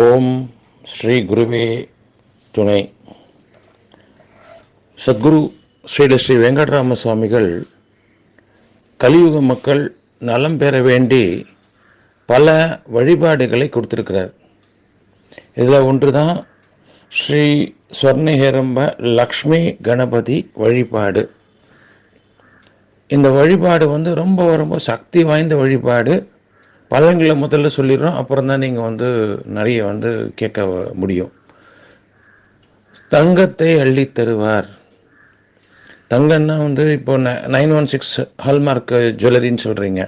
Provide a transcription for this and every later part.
ஓம் ஸ்ரீ குருவே துணை. சத்குரு ஸ்ரீல ஸ்ரீ வெங்கடராம சுவாமிகள் கலியுக மக்கள் நலம் பெற வேண்டி பல வழிபாடுகளை கொடுத்துருக்கிறார். இதில் ஒன்று தான் ஸ்ரீ ஸ்வர்ணஹேரம்ப லக்ஷ்மி கணபதி வழிபாடு. இந்த வழிபாடு வந்து ரொம்ப ரொம்ப சக்தி வாய்ந்த வழிபாடு. பலன்களை முதல்ல சொல்லிடுறோம். அப்புறம் தான் நீங்கள் வந்து நிறைய வந்து கேட்க முடியும். தங்கத்தை அள்ளி தருவார். தங்கம்னா வந்து இப்போ நைன் ஒன் சிக்ஸ் ஹால்மார்க் ஜுவல்லரின்னு சொல்கிறீங்க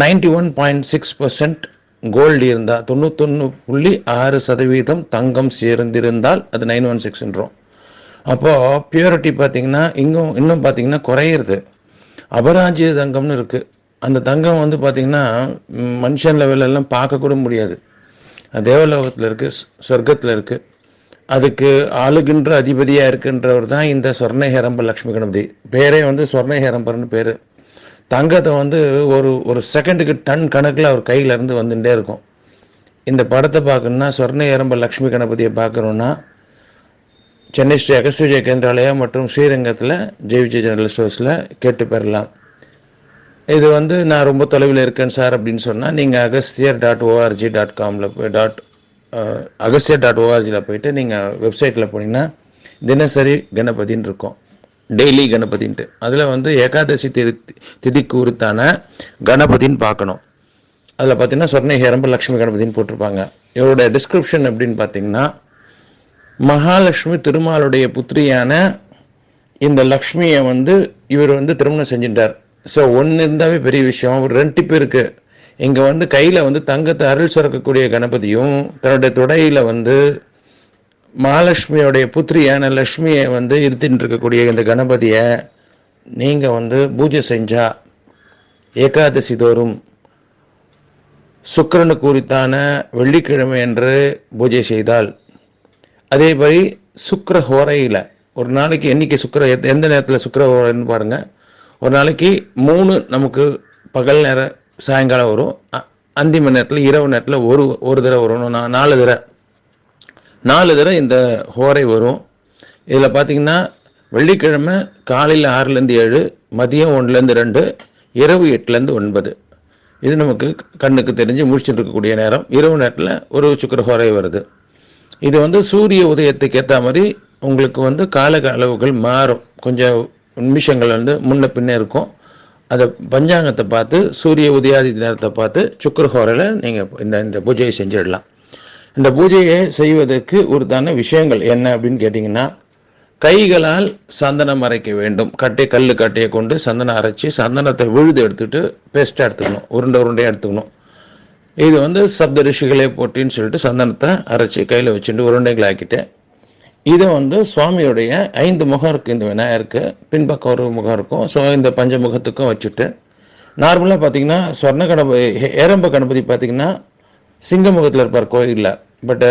ninety one point six percent gold இருந்தால் தொண்ணூத்தொன்று புள்ளி ஆறு சதவீதம் தங்கம் சேர்ந்திருந்தால் அது நைன் ஒன் சிக்ஸ்ன்றோம். அப்போது பியூரிட்டி பார்த்தீங்கன்னா இங்கும் இன்னும் பார்த்தீங்கன்னா குறையிறது. அபராஜிய தங்கம்னு இருக்குது அந்த தங்கம் வந்து பார்த்திங்கன்னா மனுஷன் லெவலெல்லாம் பார்க்கக்கூட முடியாது. அது தேவலோகத்தில் இருக்குது சொர்க்கத்தில் இருக்குது அதுக்கு ஆளுகின்ற அதிபதியாக இருக்குன்றவர் தான் இந்த சொர்ண ஹேரம்ப லக்ஷ்மி கணபதி. பேரே வந்து சொர்ணஹேரம்பர்னு பேர். தங்கத்தை வந்து ஒரு ஒரு செகண்டுக்கு டன் கணக்கில் அவர் கையில இருந்து வந்துட்டே இருக்கும். இந்த படத்தை பார்க்கணுன்னா சொர்ணஹேரம்ப லக்ஷ்மி கணபதியை பார்க்கணுன்னா சென்னை ஸ்ரீ அகஸ்விஜய கேந்திராலயா மற்றும் ஸ்ரீரங்கத்தில் ஜெய் விஜய் ஜெனரல் ஸ்டோர்ஸில் கேட்டு பெறலாம். இது வந்து நான் ரொம்ப தொலைவில் இருக்கேன் சார் அப்படின்னு சொன்னால் நீங்கள் Agasthiyar dot O R G dot காமில் போய் டாட் அகஸ்தியர் டாட் ஓஆர்ஜியில் போயிட்டு நீங்கள் வெப்சைட்டில் போனீங்கன்னா தினசரி கணபதின்னு இருக்கும். டெய்லி கணபதின்ட்டு. அதில் வந்து ஏகாதசி திதி திதிக்கு உரித்தான கணபதின்னு பார்க்கணும். அதில் பார்த்தீங்கன்னா சொர்ணஹேரம்ப லக்ஷ்மி கணபதின்னு போட்டிருப்பாங்க. இவருடைய டிஸ்கிரிப்ஷன் அப்படின்னு பார்த்தீங்கன்னா மகாலட்சுமி திருமாலுடைய புத்திரியான இந்த லக்ஷ்மியை வந்து இவர் வந்து திருமணம் செஞ்சிட்டார். ஸோ ஒன்று இருந்தாவே பெரிய விஷயம். ஒரு ரெண்டு டிப் இருக்கு. இங்கே வந்து கையில் வந்து தங்கத்தை அருள் சுரக்கக்கூடிய கணபதியும் தன்னுடைய தொடையில் வந்து மகாலட்சுமியோடைய புத்திரியான லக்ஷ்மியை வந்து இருத்தின்னு இருக்கக்கூடிய இந்த கணபதியை நீங்கள் வந்து பூஜை செஞ்சா ஏகாதசி தோறும் சுக்கரனுக்கு உரித்தான வெள்ளிக்கிழமை என்று பூஜை செய்தால் அதே மாதிரி ஹோரையில் ஒரு நாளைக்கு என்னைக்கு சுக்கர எத்- எந்த நேரத்தில் சுக்கர ஹோரைன்னு பாருங்கள் ஒரு நாளைக்கு மூணு நமக்கு பகல் நேரம் சாயங்காலம் வரும். அ- அந்திம நேரத்தில் இரவு நேரத்தில் ஒரு ஒரு தடவை வரும் நான் நாலு தடவை நாலு தடவை இந்த ஹோரை வரும். இதில் பார்த்தீங்கன்னா வெள்ளிக்கிழமை காலையில் ஆறுலேருந்து ஏழு மதியம் ஒன்றுலேருந்து ரெண்டு இரவு எட்டுலேருந்து ஒன்பது. இது நமக்கு கண்ணுக்கு தெரிஞ்சு முடிச்சுட்டு இருக்கக்கூடிய நேரம். இரவு நேரத்தில் ஒரு சுக்கிர ஹோரை வருது. இது வந்து சூரிய உதயத்துக்கு ஏற்ற மாதிரி உங்களுக்கு வந்து கால அளவுகள் மாறும். கொஞ்சம் நிமிஷங்கள் வந்து முன்ன பின்னே இருக்கும். அதை பஞ்சாங்கத்தை பார்த்து சூரிய உதயாதி நேரத்தை பார்த்து சுக்கரஹோரையில் நீங்கள் இந்த இந்த பூஜையை செஞ்சிடலாம். இந்த பூஜையை செய்வதற்கு உருத்தான விஷயங்கள் என்ன அப்படின்னு கேட்டிங்கன்னா கைகளால் சந்தனம் அரைக்க வேண்டும். கட்டை கல் கட்டையை கொண்டு சந்தனம் அரைச்சி சந்தனத்தை விழுது எடுத்துட்டு பேஸ்ட்டாக எடுத்துக்கணும். உருண்டை உருண்டையாக எடுத்துக்கணும். இது வந்து சப்த ரிஷிகளே போட்டின்னு சொல்லிட்டு சந்தனத்தை அரைச்சி கையில் வச்சுட்டு உருண்டைகள் ஆக்கிட்டு இதை வந்து சுவாமியுடைய ஐந்து முகம் இருக்குது இந்த விநாயகருக்கு பின்பக்கம் ஒரு முகம் இருக்கும். ஸோ இந்த பஞ்ச முகத்துக்கும் வச்சுட்டு நார்மலாக பார்த்தீங்கன்னா சொர்ண கணபதி ஏரம்ப கணபதி பார்த்தீங்கன்னா சிங்கமுகத்தில் இருப்பார் கோயிலில். பட்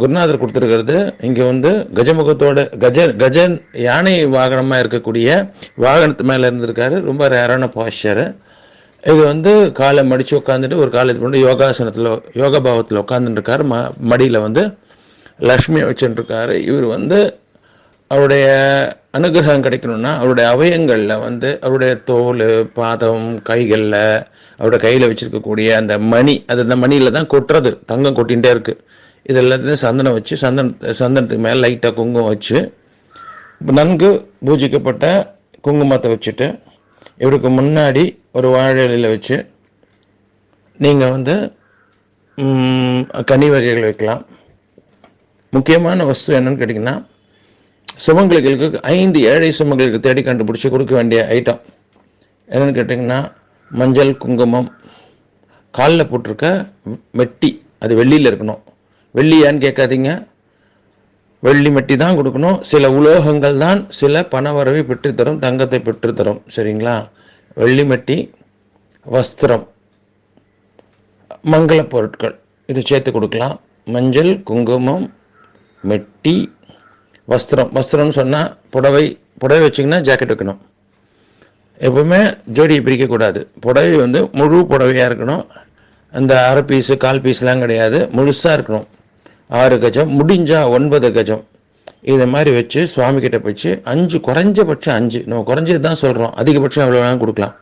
குருநாதர் கொடுத்துருக்கிறது இங்கே வந்து கஜமுகத்தோட கஜ கஜன் யானை வாகனமாக இருக்கக்கூடிய வாகனத்து மேலே இருந்திருக்காரு. ரொம்ப ரேரான பாஸ்டரு இது வந்து காலை மடித்து உட்காந்துட்டு ஒரு காலை இது பண்ணி யோகாசனத்தில் யோகா பாவத்தில் உட்காந்துட்டுருக்காரு ம மடியில் வந்து லக்ஷ்மியை வச்சுட்டுருக்காரு இவர் வந்து அவருடைய அனுகிரகம் கிடைக்கணும்னா அவருடைய அவயங்களில் வந்து அவருடைய தோல் பாதம் கைகளில் அவருடைய கையில் வச்சுருக்கக்கூடிய அந்த மணி அது அந்த மணியில் தான் கொட்டுறது. தங்கம் கொட்டிகிட்டே இருக்குது இது எல்லாத்தையும் சந்தனம் வச்சு சந்தன சந்தனத்துக்கு மேலே லைட்டாக குங்குமம் வச்சு நன்கு பூஜிக்கப்பட்ட குங்குமத்தை வச்சுட்டு இவருக்கு முன்னாடி ஒரு வாழை வச்சு நீங்கள் வந்து கனி வகைகள் வைக்கலாம். முக்கியமான வஸ்து என்னன்னு கேட்டிங்கன்னா சுமங்கலிகளுக்கு ஐந்து ஏழை சுமங்களுக்கு தேடி கண்டுபிடிச்சி கொடுக்க வேண்டிய ஐட்டம் என்னன்னு கேட்டிங்கன்னா மஞ்சள் குங்குமம் காலில் போட்டிருக்க மெட்டி அது வெள்ளியில் இருக்கணும். வெள்ளியான்னு கேட்காதீங்க. வெள்ளி மெட்டி தான் கொடுக்கணும். சில உலோகங்கள் தான் சில பணவரவை பெற்றுத்தரும் தங்கத்தை பெற்றுத்தரும். சரிங்களா? வெள்ளி மெட்டி வஸ்திரம் மங்கள பொருட்கள். இது சேர்த்து கொடுக்கலாம். மஞ்சள் குங்குமம் மெட்டி வஸ்திரம். வஸ்திரம்னு சொன்னால் புடவை புடவை வச்சிங்கன்னா ஜாக்கெட் வைக்கணும். எப்பவுமே ஜோடியை பிரிக்கக்கூடாது புடவை வந்து முழு புடவையாக இருக்கணும். அந்த அரை பீஸு கால் பீஸ்லாம் கிடையாது. முழுசாக இருக்கணும். ஆறு கஜம் முடிஞ்சால் ஒன்பது கஜம். இதை மாதிரி வச்சு சுவாமிக்கிட்ட வச்சு அஞ்சு குறைஞ்சபட்சம் அஞ்சு. நம்ம குறைஞ்சது தான் சொல்கிறோம் அதிகபட்சம் எவ்வளோ வேணாலும் கொடுக்கலாம்.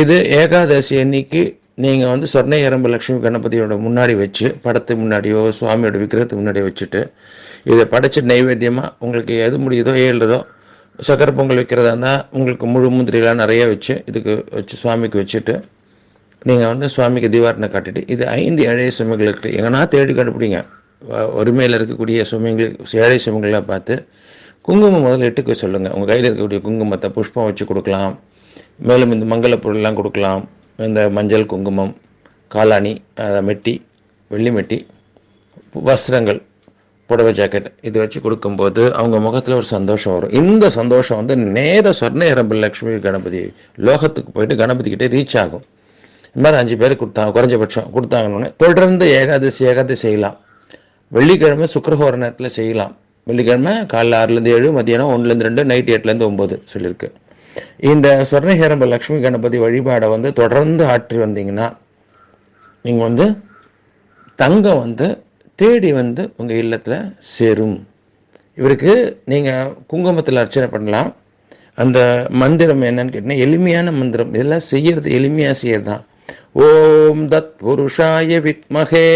இது ஏகாதசி அன்னைக்கு நீங்கள் வந்து சொர்ண எறும்பு லக்ஷ்மி கணபதியோட முன்னாடி வச்சு படத்துக்கு முன்னாடியோ சுவாமியோட விக்கிரகத்துக்கு முன்னாடியோ வச்சுட்டு இதை படைச்சு நைவேத்தியமாக உங்களுக்கு எது முடியுதோ ஏழுதோ சக்கரை பொங்கல் வைக்கிறதா இருந்தால் உங்களுக்கு முழு முந்திரிலாம் நிறைய வச்சு இதுக்கு வச்சு சுவாமிக்கு வச்சுட்டு நீங்கள் வந்து சுவாமிக்கு தீவாரனை காட்டிட்டு இது ஐந்து ஏழை சுமைகளுக்கு எங்கன்னா தேடி கண்டுபிடிங்க. வ- ஒருமையில் இருக்கக்கூடிய சுமைங்களுக்கு ஏழை சுமைகளை பார்த்து குங்குமம் முதல்ல இட்டுக்க சொல்லுங்கள் உங்கள் கையில் இருக்கக்கூடிய குங்குமத்தை புஷ்பம் வச்சு கொடுக்கலாம். மேலும் இந்த மங்கள பொருள்லாம் கொடுக்கலாம். இந்த மஞ்சள் குங்குமம் காலாணி மெட்டி வெள்ளி மெட்டி வஸ்திரங்கள் புடவை ஜாக்கெட் இது வச்சு கொடுக்கும்போது அவங்க முகத்தில் ஒரு சந்தோஷம் வரும். இந்த சந்தோஷம் வந்து நேர சொர்ண இரம்பு லக்ஷ்மி கணபதி லோகத்துக்கு போயிட்டு கணபதி கிட்டே ரீச் ஆகும். இந்த மாதிரி அஞ்சு பேர் கொடுத்தாங்க குறைஞ்சபட்சம் கொடுத்தாங்கன்னு தொடர்ந்து ஏகாதசி ஏகாதசி செய்யலாம். வெள்ளிக்கிழமை சுக்கரஹோர நேரத்தில் செய்யலாம். வெள்ளிக்கிழமை காலைல ஆறுலேருந்து ஏழு மதியானம் ஒன்றுலேருந்து ரெண்டு நைட் எட்டுலேருந்து ஒம்பது சொல்லியிருக்கு. இந்த சொர்ணஹேரம்ப லக்ஷ்மி கணபதி வழிபாடை வந்து தொடர்ந்து ஆற்றி வந்தீங்கன்னா நீங்கள் வந்து தங்கம் வந்து தேடி வந்து உங்கள் இல்லத்தில் சேரும். இவருக்கு நீங்கள் குங்குமத்தில் அர்ச்சனை பண்ணலாம். அந்த மந்திரம் என்னன்னு கேட்டிங்கன்னா எளிமையான மந்திரம். இதெல்லாம் செய்யறது எளிமையாக செய்யறது தான் ஓம் தத் புருஷாய வித்மகே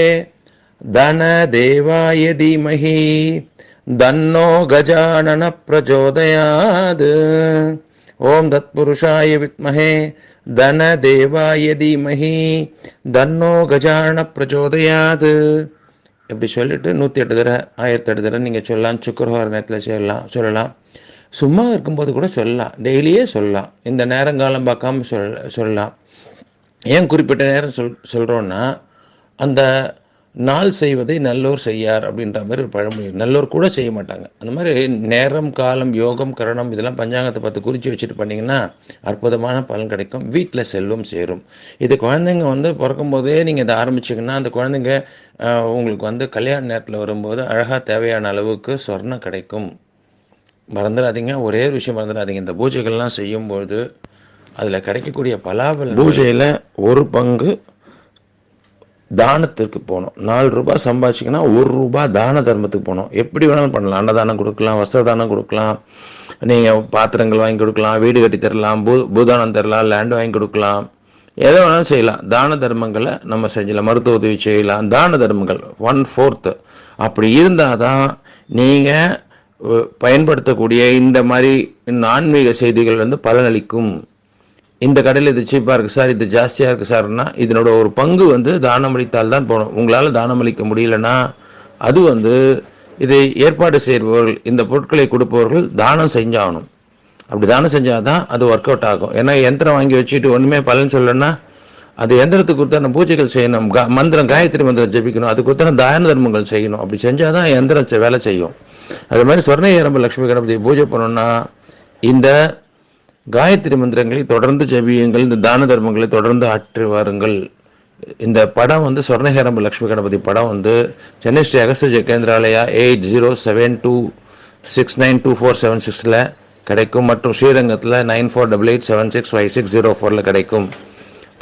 தன தேவாய தீமகி தன்னோ கஜானன பிரஜோதயாது. ஓம் தத் புருஷாய வித்மஹே தன தேவாய தீமஹி தன்னோ கஜான பிரச்சோதயாது. இப்படி சொல்லிட்டு நூற்றி எட்டு தடவை ஆயிரத்தி எட்டு தடவை நீங்கள் சொல்லலாம் சுக்கரஹோர நேரத்தில் சொல்லலாம் சொல்லலாம். சும்மா இருக்கும்போது கூட சொல்லலாம் டெய்லியே சொல்லலாம். இந்த நேரங்காலம் பார்க்காம சொல் சொல்லலாம். ஏன் குறிப்பிட்ட நேரம் சொல் சொல்கிறோன்னா அந்த நாள் செய்வதை நல்லோர் செய்யார் அப்படின்ற மாதிரி ஒரு பழமொழி. நல்லோர் கூட செய்ய மாட்டாங்க. அந்த மாதிரி நேரம் காலம் யோகம் கரணம் இதெல்லாம் பஞ்சாங்கத்தை பார்த்து குறித்து வச்சுட்டு பண்ணிங்கன்னா அற்புதமான பலன் கிடைக்கும். வீட்டில் செல்வம் சேரும். இது குழந்தைங்க வந்து பிறக்கும் போதே நீங்கள் இதை ஆரம்பிச்சிங்கன்னா அந்த குழந்தைங்க உங்களுக்கு வந்து கல்யாண நேரத்தில் வரும்போது அழகாக தேவையான அளவுக்கு சொர்ணம் கிடைக்கும். மறந்துடாதீங்க. ஒரே ஒரு விஷயம் மறந்துடாதீங்க. இந்த பூஜைகள்லாம் செய்யும்போது அதில் கிடைக்கக்கூடிய பலாபல பூஜையில் ஒரு பங்கு தானத்திற்கு போகணும் நாலு ரூபாய் சம்பாதிச்சிங்கன்னா ஒரு ரூபாய் தான தர்மத்துக்கு போகணும் எப்படி வேணாலும் பண்ணலாம். அன்னதானம் கொடுக்கலாம் வஸ்திர தானம் கொடுக்கலாம். நீங்கள் பாத்திரங்கள் வாங்கி கொடுக்கலாம் வீடு கட்டி தரலாம் பூ பூதானம் தரலாம் லேண்ட் வாங்கி கொடுக்கலாம். எதை வேணாலும் செய்யலாம். தான தர்மங்களை நம்ம செஞ்சலாம் மருத்துவ உதவி செய்யலாம். தான தர்மங்கள் ஒன் ஃபோர்த்து அப்படி இருந்தால் தான் நீங்கள் பயன்படுத்தக்கூடிய இந்த மாதிரி ஆன்மீக செய்திகள் வந்து பலனளிக்கும். இந்த கடையில் இது சீப்பாக இருக்குது சார் இது ஜாஸ்தியாக இருக்குது சார்னா இதனோட ஒரு பங்கு வந்து தானம் அளித்தால் தான் போகணும் உங்களால் தானம் அளிக்க முடியலன்னா அது வந்து இதை ஏற்பாடு செய்பவர்கள் இந்த பொருட்களை கொடுப்பவர்கள் தானம் செஞ்சாகணும். அப்படி தானம் செஞ்சால் தான் அது ஒர்க் அவுட் ஆகும். ஏன்னா எந்திரம் வாங்கி வச்சுட்டு ஒன்றுமே பலன் சொல்லலைன்னா அது எந்திரத்துக்கு கொடுத்தான பூஜைகள் செய்யணும் கா மந்திரம் காயத்ரி மந்திரம் ஜெபிக்கணும் அது கொடுத்தான தான தர்மங்கள் செய்யணும். அப்படி செஞ்சால் தான் எந்திரம் வேலை செய்யும். அது மாதிரி சொர்ண ஏரம்ப லக்ஷ்மி கணபதி பூஜை பண்ணோம்னா இந்த காயத்ரி மந்திரங்களை தொடர்ந்து ஜெபியுங்கள் இந்த தான தர்மங்களை தொடர்ந்து ஆற்றி வாருங்கள். இந்த படம் வந்து சொர்ணஹேரம்ப லக்ஷ்மி கணபதி படம் வந்து Chennai Sri Agasthiya Kendralaya eight zero seven two six nine two four seven சிக்ஸில் கிடைக்கும் மற்றும் ஸ்ரீரங்கத்தில் nine four double eight seven six five six zero ஃபோரில் கிடைக்கும்.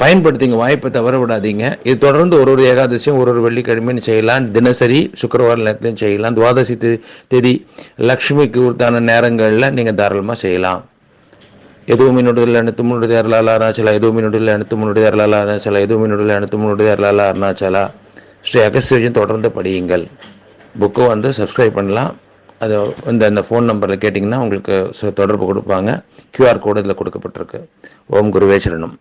பயன்படுத்திங்க வாய்ப்பை தவற விடாதீங்க. இது தொடர்ந்து ஒரு ஒரு ஏகாதசியும் ஒரு ஒரு வெள்ளிக்கிழமையும் செய்யலாம். தினசரி சுக்கரவார நேரத்துலையும் செய்யலாம். துவாதசி தேதி லக்ஷ்மிக்கு உத்தான நேரங்களில் நீங்கள் தாராளமாக செய்யலாம். எதுவும் என்னுடைய அனைத்து முன்னுடைய அருளால் அருணாச்சலா? எதுவும் என்னுடைய அனைத்து முன்னுடைய அருளால் அருணாச்சலா? எதுவும் என்னுடைய அனைத்து முன்னுடைய அருளால் அருணாச்சலா? ஸ்ரீ அகஸ்தியஜன் தொடர்ந்து படியுங்கள். புக்கு வந்து சப்ஸ்கிரைப் பண்ணலாம். அது இந்த இந்த ஃபோன் நம்பரில் கேட்டிங்கன்னா உங்களுக்கு ச- தொடர்பு கொடுப்பாங்க. கியூஆர் கோடு இதில் கொடுக்கப்பட்டிருக்கு. ஓம் குருவே சரணம்.